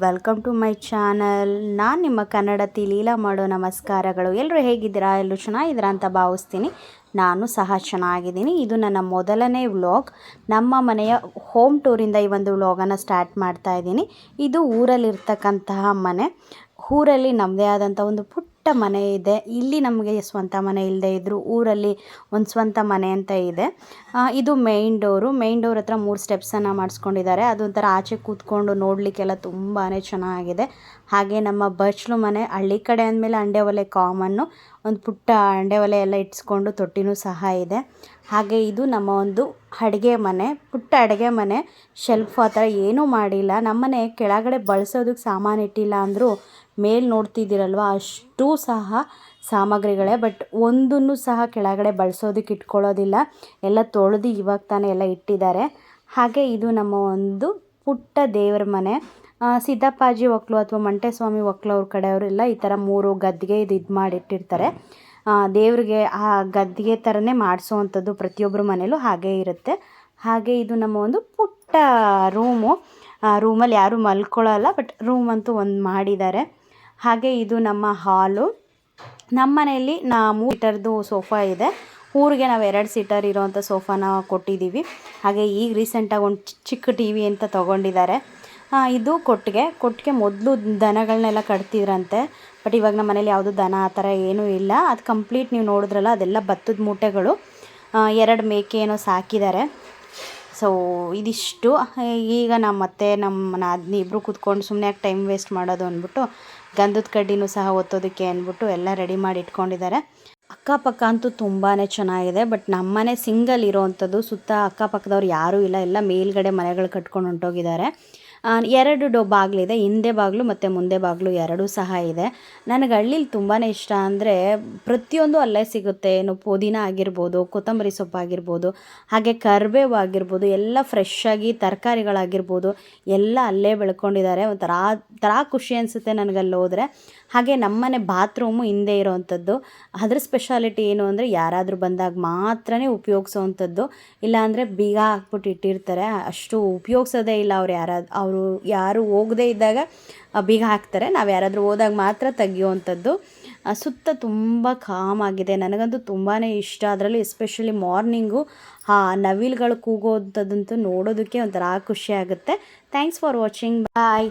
Welcome to my channel ನಾನು ನಿಮ್ಮ ಕನ್ನಡತಿ ಲೀಲಾ ಮಾಡೋ ನಮಸ್ಕಾರಗಳು. ಎಲ್ಲರೂ ಹೇಗಿದ್ದೀರಾ? ಎಲ್ಲರೂ ಚೆನ್ನಾಗಿದ್ದೀರಾ ಅಂತ ಭಾವಿಸ್ತೀನಿ. ನಾನು ಸಹ ಚೆನ್ನಾಗಿದ್ದೀನಿ. ಇದು ನನ್ನ ಮೊದಲನೇ ವ್ಲಾಗ್. ನಮ್ಮ ಮನೆಯ ಹೋಮ್ ಟೂರಿಂದ ಈ ಒಂದು ವ್ಲಾಗನ್ನು ಸ್ಟಾರ್ಟ್ ಮಾಡ್ತಾ ಇದ್ದೀನಿ. ಇದು ಊರಲ್ಲಿರ್ತಕ್ಕಂತಹ ಮನೆ. ಊರಲ್ಲಿ ನಮ್ಮದೇ ಆದಂಥ ಒಂದು ಪುಟ್ಟ ಮನೆ ಇದೆ. ಇಲ್ಲಿ ನಮಗೆ ಸ್ವಂತ ಮನೆ ಇಲ್ಲದೆ ಇದ್ದರೂ ಊರಲ್ಲಿ ಒಂದು ಸ್ವಂತ ಮನೆ ಅಂತ ಇದೆ. ಇದು ಮೇಯ್ನ್ ಡೋರು ಮೇಯ್ನ್ ಡೋರ್ ಹತ್ರ ಮೂರು ಸ್ಟೆಪ್ಸನ್ನು ಮಾಡಿಸ್ಕೊಂಡಿದ್ದಾರೆ. ಅದೊಂಥರ ಆಚೆ ಕೂತ್ಕೊಂಡು ನೋಡಲಿಕ್ಕೆಲ್ಲ ತುಂಬಾ ಚೆನ್ನಾಗಿದೆ. ಹಾಗೆ ನಮ್ಮ ಬಚ್ಲು ಮನೆ ಹಳ್ಳಿ ಕಡೆ ಅಂದಮೇಲೆ ಅಂಡೆ ಒಲೆ ಕಾಮನ್ನು ಒಂದು ಪುಟ್ಟ ಅಂಡೆ ಒಲೆ ಎಲ್ಲ ಇಟ್ಸ್ಕೊಂಡು ತೊಟ್ಟಿನೂ ಸಹ ಇದೆ. ಹಾಗೆ ಇದು ನಮ್ಮ ಒಂದು ಅಡುಗೆ ಮನೆ, ಪುಟ್ಟ ಅಡುಗೆ ಮನೆ ಶೆಲ್ಫ್ ಆ ಥರ ಏನೂ ಮಾಡಿಲ್ಲ. ನಮ್ಮನೆ ಕೆಳಗಡೆ ಬಳಸೋದಕ್ಕೆ ಸಾಮಾನು ಇಟ್ಟಿಲ್ಲ ಅಂದರೂ ಮೇಲೆ ನೋಡ್ತಿದ್ದೀರಲ್ವ? ಅಷ್ಟು ಸಹ ಸಾಮಗ್ರಿಗಳೇ ಬಟ್ ಒಂದನ್ನು ಸಹ ಕೆಳಗಡೆ ಬಳಸೋದಕ್ಕೆ ಇಟ್ಕೊಳ್ಳೋದಿಲ್ಲ. ಎಲ್ಲ ತೊಳೆದು ಇವಾಗ ತಾನೇ ಎಲ್ಲ ಇಟ್ಟಿದ್ದಾರೆ. ಹಾಗೆ ಇದು ನಮ್ಮ ಒಂದು ಪುಟ್ಟ ದೇವರ ಮನೆ. ಸಿದ್ದಪ್ಪಾಜಿ ಒಕ್ಕಲು ಅಥವಾ ಮಂಟೆಸ್ವಾಮಿ ಒಕ್ಕಲು ಅವ್ರ ಕಡೆಯವರೆಲ್ಲ ಈ ಥರ ಮೂರು ಗದ್ದಿಗೆ ಇದು ಇದು ಮಾಡಿಟ್ಟಿರ್ತಾರೆ ದೇವ್ರಿಗೆ ಆ ಗದ್ದಿಗೆ ಥರನೇ ಮಾಡಿಸೋವಂಥದ್ದು ಪ್ರತಿಯೊಬ್ಬರ ಮನೇಲೂ ಹಾಗೆ ಇರುತ್ತೆ. ಹಾಗೆ ಇದು ನಮ್ಮ ಒಂದು ಪುಟ್ಟ ರೂಮು. ರೂಮಲ್ಲಿ ಯಾರೂ ಮಲ್ಕೊಳ್ಳೋಲ್ಲ ಬಟ್ ರೂಮ್ ಅಂತೂ ಒಂದು ಮಾಡಿದ್ದಾರೆ. ಹಾಗೆ ಇದು ನಮ್ಮ ಹಾಲು. ನಮ್ಮ ಮನೆಯಲ್ಲಿ ನಾ ಮೂರು ಸೀಟರ್ದು ಸೋಫಾ ಇದೆ. ಊರಿಗೆ ನಾವು ಎರಡು ಸೀಟರ್ ಇರೋವಂಥ ಸೋಫಾನ ಕೊಟ್ಟಿದ್ದೀವಿ ಹಾಗೆ ಈಗ ರೀಸೆಂಟಾಗಿ ಒಂದು ಚಿಕ್ಕ ಟಿ ವಿ ಅಂತ ತೊಗೊಂಡಿದ್ದಾರೆ. ಆ, ಇದು ಕೊಟ್ಟಿಗೆ. ಕೊಟ್ಟಿಗೆ ಮೊದಲು ದನಗಳನ್ನೆಲ್ಲ ಕಟ್ತಿದ್ರಂತೆ. ಬಟ್ ಇವಾಗ ನಮ್ಮ ಮನೇಲಿ ಯಾವುದು ದನ ಆ ಥರ ಏನೂ ಇಲ್ಲ. ಅದು ಕಂಪ್ಲೀಟ್ ನೀವು ನೋಡಿದ್ರಲ್ಲ, ಅದೆಲ್ಲ ಭತ್ತದ ಮೂಟೆಗಳು. ಎರಡು ಮೇಕೆ ಏನೋ ಸಾಕಿದ್ದಾರೆ. ಸೊ ಇದಿಷ್ಟು. ಈಗ ನಮ್ಮ ಮತ್ತೆ ನಮ್ಮ ನಾದಿನಿ ಇಬ್ಬರು ಕೂತ್ಕೊಂಡು ಸುಮ್ಮನೆ ಯಾಕೆ ಟೈಮ್ ವೇಸ್ಟ್ ಮಾಡೋದು ಅಂದ್ಬಿಟ್ಟು, ಗಂಧದ ಕಡ್ಡಿನೂ ಸಹ ಒತ್ತೋದಕ್ಕೆ ಅಂದ್ಬಿಟ್ಟು ಎಲ್ಲ ರೆಡಿ ಮಾಡಿ ಇಟ್ಕೊಂಡಿದ್ದಾರೆ. ಅಕ್ಕಪಕ್ಕ ಅಂತೂ ತುಂಬಾ ಚೆನ್ನಾಗಿದೆ. ಬಟ್ ನಮ್ಮನೆ ಸಿಂಗಲ್ ಇರೋವಂಥದ್ದು ಸುತ್ತ ಅಕ್ಕಪಕ್ಕದವ್ರು ಯಾರೂ ಇಲ್ಲ. ಎಲ್ಲ ಮೇಲ್ಗಡೆ ಮನೆಗಳು ಕಟ್ಕೊಂಡು ಹೊಂಟೋಗಿದ್ದಾರೆ. ಎರಡು ಡೋ ಬಾಗಿಲಿದೆ ಹಿಂದೆ ಬಾಗಿಲು ಮತ್ತು ಮುಂದೆ ಬಾಗಿಲು ಎರಡೂ ಸಹ ಇದೆ. ನನಗೆ ಹಳ್ಳಿಲಿ ತುಂಬಾ ಇಷ್ಟ ಅಂದರೆ ಪ್ರತಿಯೊಂದು ಅಲ್ಲೇ ಸಿಗುತ್ತೆ. ಏನು ಪುದೀನ ಆಗಿರ್ಬೋದು, ಕೊತ್ತಂಬರಿ ಸೊಪ್ಪು ಆಗಿರ್ಬೋದು, ಹಾಗೆ ಕರಿಬೇವು ಆಗಿರ್ಬೋದು, ಎಲ್ಲ ಫ್ರೆಶ್ ಆಗಿ ತರಕಾರಿಗಳಾಗಿರ್ಬೋದು, ಎಲ್ಲ ಅಲ್ಲೇ ಬೆಳ್ಕೊಂಡಿದ್ದಾರೆ. ಒಂಥರ ಥರ ಖುಷಿ ಅನಿಸುತ್ತೆ ನನಗೆ ಹೋದರೆ. ಹಾಗೆ ನಮ್ಮನೆ ಬಾತ್ರೂಮು ಹಿಂದೆ ಇರೋವಂಥದ್ದು ಅದ್ರ ಸ್ಪೆಷಾಲಿಟಿ ಏನು ಅಂದರೆ ಯಾರಾದರೂ ಬಂದಾಗ ಮಾತ್ರ ಉಪಯೋಗಿಸೋವಂಥದ್ದು ಇಲ್ಲಾಂದರೆ ಬೀಗ ಹಾಕ್ಬಿಟ್ಟು ಇಟ್ಟಿರ್ತಾರೆ. ಅಷ್ಟು ಉಪಯೋಗಿಸೋದೇ ಇಲ್ಲ ಅವ್ರು ಯಾರಾದ್ರು ಅವರು ಯಾರು ಹೋಗದೇ ಇದ್ದಾಗ ಬೀಗ ಹಾಕ್ತಾರೆ. ನಾವು ಯಾರಾದರೂ ಹೋದಾಗ ಮಾತ್ರ ತೆಗಿಯುವಂಥದ್ದು. ಸುತ್ತ ತುಂಬ ಕಾಮ್ ಆಗಿದೆ. ನನಗಂತೂ ತುಂಬಾ ಇಷ್ಟ. ಅದರಲ್ಲಿ ಎಸ್ಪೆಷಲಿ ಮಾರ್ನಿಂಗು ಆ ನವಿಲುಗಳು ಕೂಗೋವಂಥದ್ದಂತೂ ನೋಡೋದಕ್ಕೆ ಒಂಥರ ಖುಷಿ ಆಗುತ್ತೆ. Thanks for watching bye